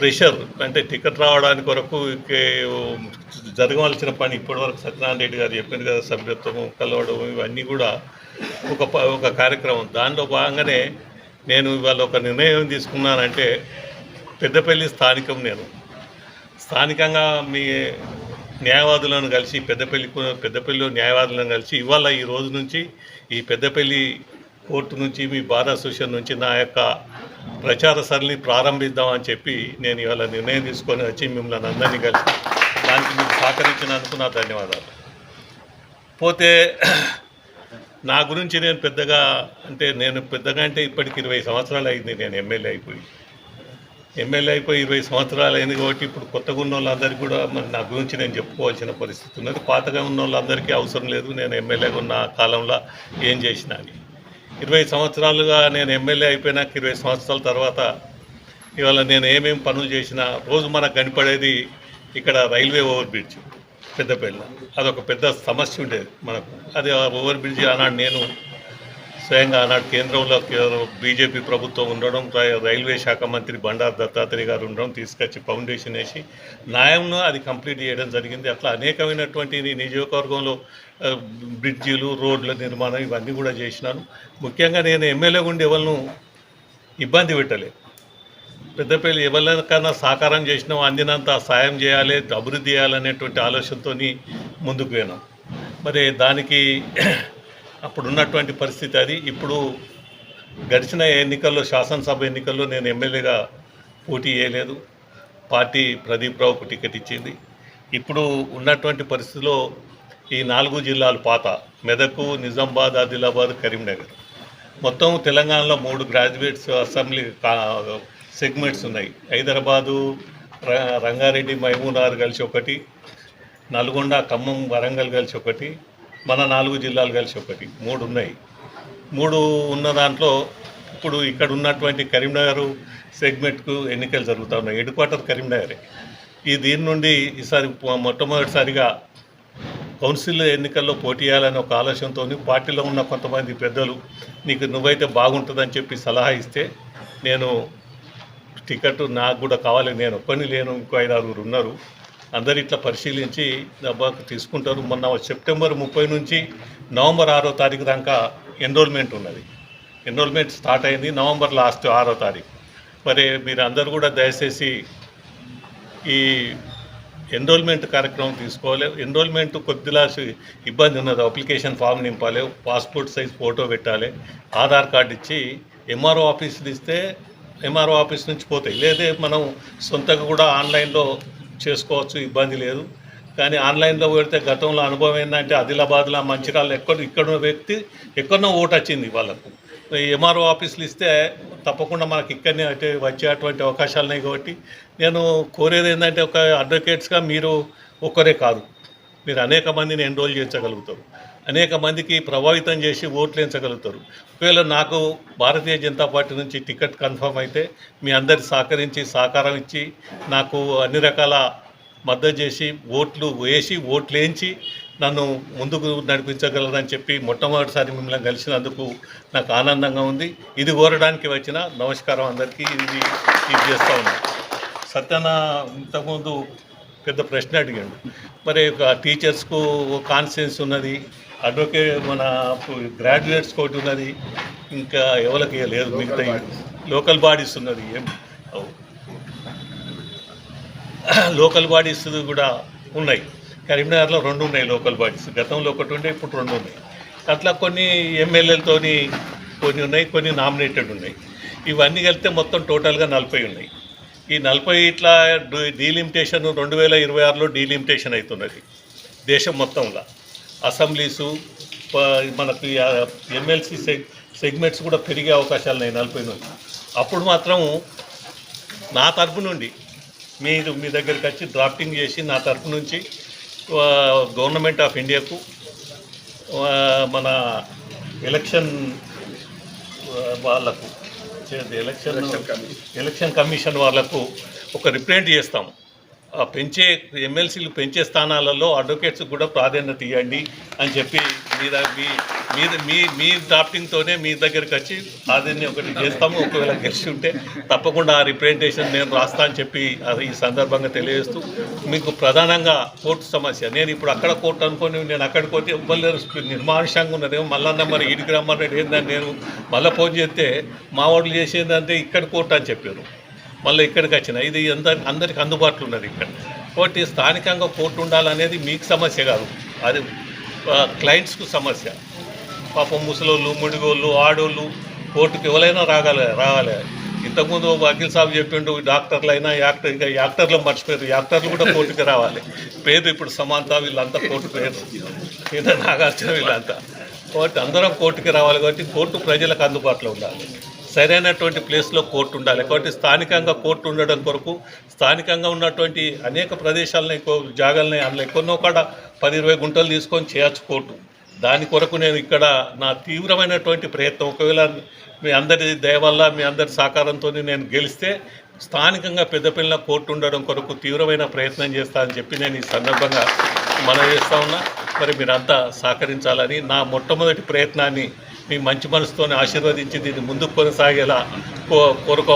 Pressure అంటే ticket రావడానికి వరకు జరగవలసిన పని ఇప్పటివరకు సత్యనారాయణ రెడ్డి గారు చెప్పింది కదా సభ్యత్వం కలవడం ఇవన్నీ కూడా ఒక ప- ఒక కార్యక్రమం. దానిలో భాగంగానే నేను ఇవాళ ఒక నిర్ణయం తీసుకున్నానంటే పెద్దపల్లి స్థానికం నేను. స్థానికంగా మీ న్యాయవాదులను కలిసి పెద్దపల్లి పెద్దపల్లిలో న్యాయవాదులను కలిసి ఇవాళ ఈ రోజు నుంచి ఈ పెద్దపల్లి కోర్టు నుంచి మీ బార్ అసోసియేషన్ నుంచి నా యొక్క ప్రచార సరళి ప్రారంభిద్దామని చెప్పి నేను ఇవాళ నిర్ణయం తీసుకొని వచ్చి మిమ్మల్ని అందరినీ కలిసి దానికి మీరు సహకరించినందుకు నా ధన్యవాదాలు. పోతే నా గురించి నేను పెద్దగా అంటే నేను పెద్దగా అంటే ఇప్పటికి ఇరవై సంవత్సరాలు అయింది నేను ఎమ్మెల్యే అయిపోయి. ఎమ్మెల్యే అయిపోయి ఇరవై సంవత్సరాలు అయింది కాబట్టి ఇప్పుడు కొత్తగా ఉన్న వాళ్ళందరికీ కూడా మరి నా గురించి నేను చెప్పుకోవాల్సిన పరిస్థితి ఉన్నది. పాతగా ఉన్న వాళ్ళందరికీ అవసరం లేదు. నేను ఎమ్మెల్యేగా ఉన్న కాలంలో ఏం చేసినా అని. ఇరవై సంవత్సరాలుగా నేను ఎమ్మెల్యే అయిపోయినాక ఇరవై సంవత్సరాల తర్వాత ఇవాళ నేను ఏమేమి పనులు చేసినా రోజు మనకు కనపడేది ఇక్కడ రైల్వే ఓవర్ బ్రిడ్జ్ పెద్దపల్లి. అదొక పెద్ద సమస్య ఉండేది మనకు. అది ఆ ఓవర్ బ్రిడ్జ్ ఆనాడు నేను స్వయంగా ఆనాడు కేంద్రంలో బీజేపీ ప్రభుత్వం ఉండడం రైల్వే శాఖ మంత్రి బండారు దత్తాత్రేయ గారు ఉండడం తీసుకొచ్చి ఫౌండేషన్ వేసి న్యాయంను అది కంప్లీట్ చేయడం జరిగింది. అట్లా అనేకమైనటువంటి నియోజకవర్గంలో బ్రిడ్జీలు బ్రిడ్జిలు రోడ్ల నిర్మాణం ఇవన్నీ కూడా చేసినాను ముఖ్యంగా నేను ఎమ్మెల్యే ఉండి ఎవరిను ఇబ్బంది పెట్టలేదు. పెద్దపల్లి ఎవరికైనా సహకారం చేసినాం అందినంత సాయం చేయాలి అభివృద్ధి చేయాలనేటువంటి ఆలోచనతో ముందుకు పోయినాం. మరి దానికి అప్పుడు ఉన్నటువంటి పరిస్థితి అది. ఇప్పుడు గడిచిన ఎన్నికల్లో శాసనసభ ఎన్నికల్లో నేను ఎమ్మెల్యేగా పోటీ చేయలేదు. పార్టీ ప్రదీప్ రావుకు టికెట్ ఇచ్చింది. ఇప్పుడు ఉన్నటువంటి పరిస్థితిలో ఈ నాలుగు జిల్లాలు పాత మెదకు నిజామాబాద్ ఆదిలాబాద్ కరీంనగర్. మొత్తం తెలంగాణలో మూడు గ్రాడ్యుయేట్స్ అసెంబ్లీ కా- సెగ్మెంట్స్ ఉన్నాయి. హైదరాబాదు రంగారెడ్డి మహమూనార్ కలిసి ఒకటి నల్గొండ ఖమ్మం వరంగల్ కలిసి ఒకటి మన నాలుగు జిల్లాలు కలిసి ఒకటి. మూడు ఉన్నాయి. మూడు ఉన్న దాంట్లో ఇప్పుడు ఇక్కడ ఉన్నటువంటి కరీంనగర్ సెగ్మెంట్కు ఎన్నికలు జరుగుతూ ఉన్నాయి. హెడ్ క్వార్టర్ కరీంనగరే. ఈ దీని నుండి ఈసారి మొట్టమొదటిసారిగా కౌన్సిల్ ఎన్నికల్లో పోటీ చేయాలని ఒక ఆలోచనతో పార్టీలో ఉన్న కొంతమంది పెద్దలు నీకు నువ్వైతే బాగుంటుందని చెప్పి సలహా ఇస్తే నేను టికెట్ నాకు కూడా కావాలి నేను ఒక్కని లేను ఇంకో ఐదు ఆరుగురు ఉన్నారు. అందరు ఇట్లా పరిశీలించి దబ్బాకు తీసుకుంటారు. మొన్న సెప్టెంబర్ ముప్పై నుంచి నవంబర్ ఆరో తారీఖు దాకా ఎన్రోల్మెంట్ ఉన్నది. ఎన్రోల్మెంట్ స్టార్ట్ అయింది నవంబర్ లాస్ట్ ఆరో తారీఖు. మరి మీరు అందరు కూడా దయచేసి ఈ ఎన్రోల్మెంట్ కార్యక్రమం తీసుకోవాలి. ఎన్రోల్మెంట్ కొద్దిలా ఇబ్బంది ఉన్నది. అప్లికేషన్ ఫామ్ నింపాలి. పాస్పోర్ట్ సైజ్ ఫోటో పెట్టాలి. ఆధార్ కార్డు ఇచ్చి ఎంఆర్ఓ ఆఫీసులు ఇస్తే ఎంఆర్ఓ ఆఫీస్ నుంచి పోతాయి. లేదే మనం సొంతంగా కూడా ఆన్లైన్లో చేసుకోవచ్చు ఇబ్బంది లేదు. కానీ ఆన్లైన్లో పెడితే గతంలో అనుభవం ఏంటంటే ఆదిలాబాద్లో మంచిర్యాల ఎక్కడ ఇక్కడ వ్యక్తి ఎక్కడనో ఓటు వచ్చింది వాళ్ళకు. ఎంఆర్ఓ ఆఫీసులు ఇస్తే తప్పకుండా మనకి ఇక్కడనే అయితే వచ్చేటువంటి అవకాశాలు ఉన్నాయి కాబట్టి నేను కోరేది ఏంటంటే ఒక అడ్వకేట్స్గా మీరు ఒక్కరే కాదు. మీరు అనేక మందిని ఎన్రోల్ చేయించగలుగుతారు. అనేక మందికి ప్రభావితం చేసి ఓట్లు వేయించగలుగుతారు ఒకవేళ నాకు భారతీయ జనతా పార్టీ నుంచి టికెట్ కన్ఫర్మ్ అయితే మీ అందరి సహకరించి సహకారం ఇచ్చి నాకు అన్ని రకాల మద్దతు చేసి ఓట్లు వేసి ఓట్లు వేయించి నన్ను ముందుకు నడిపించగలరని చెప్పి మొట్టమొదటిసారి మిమ్మల్ని కలిసినందుకు నాకు ఆనందంగా ఉంది. ఇది కోరడానికి వచ్చిన నమస్కారం అందరికీ. ఇది ఇది చేస్తూ ఉన్నాను సత్యన ఇంతకుముందు పెద్ద ప్రశ్న అడిగాడు. మరి ఒక టీచర్స్కు కాన్ఫిడెన్స్ ఉన్నది. అడ్వకేట్ మన గ్రాడ్యుయేట్స్ కోర్టు ఉన్నది ఇంకా ఎవరికి లేదు మిగతా లోకల్ బాడీస్ ఉన్నది ఏం లోకల్ బాడీస్ కూడా ఉన్నాయి కరీంనగర్లో రెండు ఉన్నాయి లోకల్ బాడీస్ గతంలో ఒకటి ఉండే ఇప్పుడు రెండు ఉన్నాయి. అట్లా కొన్ని ఎమ్మెల్యేలతోని కొన్ని ఉన్నాయి కొన్ని నామినేటెడ్ ఉన్నాయి. ఇవన్నీ కలిపితే మొత్తం టోటల్గా నలభై ఉన్నాయి. ఈ నలభై ఇట్లా డీలిమిటేషన్ రెండు వేల ఇరవై ఆరులో డీలిమిటేషన్ అవుతున్నది దేశం మొత్తంలో. అసెంబ్లీసు మనకి ఎమ్మెల్సీ సెగ్ సెగ్మెంట్స్ కూడా పెరిగే అవకాశాలు ఉన్నాయి నలభై నుంచి అప్పుడు మాత్రం నా తరపు నుండి మీరు మీ దగ్గరికి వచ్చి డ్రాఫ్టింగ్ చేసి నా తరపు నుంచి గవర్నమెంట్ ఆఫ్ ఇండియాకు మన ఎలక్షన్ వాళ్ళకు ఎలక్షన్ ఎలక్షన్ కమిషన్ వాళ్ళకు ఒక రిప్రజెంట్ చేస్తాము. పెంచే ఎమ్మెల్సీలు పెంచే స్థానాలలో అడ్వకేట్స్ కూడా ప్రాధాన్యత ఇవ్వండి అని చెప్పి మీద మీ మీద మీ మీ డ్రాఫ్టింగ్తోనే మీ దగ్గరికి వచ్చి ప్రాధాన్యం ఒకటి చేస్తాము. ఒకవేళ గెలిచి ఉంటే తప్పకుండా ఆ రిప్రజెంటేషన్ నేను రాస్తా అని చెప్పి అది ఈ సందర్భంగా తెలియజేస్తూ మీకు ప్రధానంగా కోర్టు సమస్య. నేను ఇప్పుడు అక్కడ కోర్టు అనుకొని నేను అక్కడికి పోతే ఇవ్వలేరు నిర్మానుషంగా ఉన్నదేమో మళ్ళా మరి ఇడికి రమ్మన్నాడు ఏందని నేను మళ్ళీ ఫోన్ చేస్తే మా వాళ్ళు చేసేదంటే ఇక్కడ కోర్టు అని చెప్పారు. మళ్ళీ ఇక్కడికి వచ్చిన. ఇది అందరి అందరికి అందుబాటులో ఉన్నది ఇక్కడ. కాబట్టి స్థానికంగా కోర్టు ఉండాలనేది మీకు సమస్య కాదు. అది క్లయింట్స్కు సమస్య. పాపం ముసలోళ్ళు ముడిగోళ్ళు ఆడోళ్ళు కోర్టుకు ఎవరైనా రాగాలి రావాలి. ఇంతకుముందు వకీల్ సాబ్ చెప్పిండు డాక్టర్లు అయినా యాక్టర్ ఇంకా యాక్టర్లు మర్చిపోయారు. యాక్టర్లు కూడా కోర్టుకి రావాలి. పేరు ఇప్పుడు సమాంత వీళ్ళంతా కోర్టు పేరు. ఇంకా నాగార్జున వీళ్ళంతా. కాబట్టి అందరం కోర్టుకి రావాలి కాబట్టి కోర్టు ప్రజలకు అందుబాటులో ఉండాలి. సరైనటువంటి ప్లేస్లో కోర్టు ఉండాలి. కాబట్టి స్థానికంగా కోర్టు ఉండడం కొరకు స్థానికంగా ఉన్నటువంటి అనేక ప్రదేశాలని ఎక్కువ జాగాలని అందులో ఎక్కడో కాడ పది ఇరవై గుంటలు తీసుకొని చేయొచ్చు కోర్టు. దాని కొరకు నేను ఇక్కడ నా తీవ్రమైనటువంటి ప్రయత్నం. ఒకవేళ మీ అందరి దయ వల్ల మీ అందరి సహకారంతో నేను గెలిస్తే స్థానికంగా పెద్దపిల్ల కోర్టు ఉండడం కొరకు తీవ్రమైన ప్రయత్నం చేస్తా అని చెప్పి నేను ఈ సందర్భంగా మనం చేస్తా ఉన్నా. మరి మీరంతా సహకరించాలని నా మొట్టమొదటి ప్రయత్నాన్ని మీ మంచి మనసుతో ఆశీర్వదించి దీన్ని ముందుకు కొనసాగేలా కో కోరుకో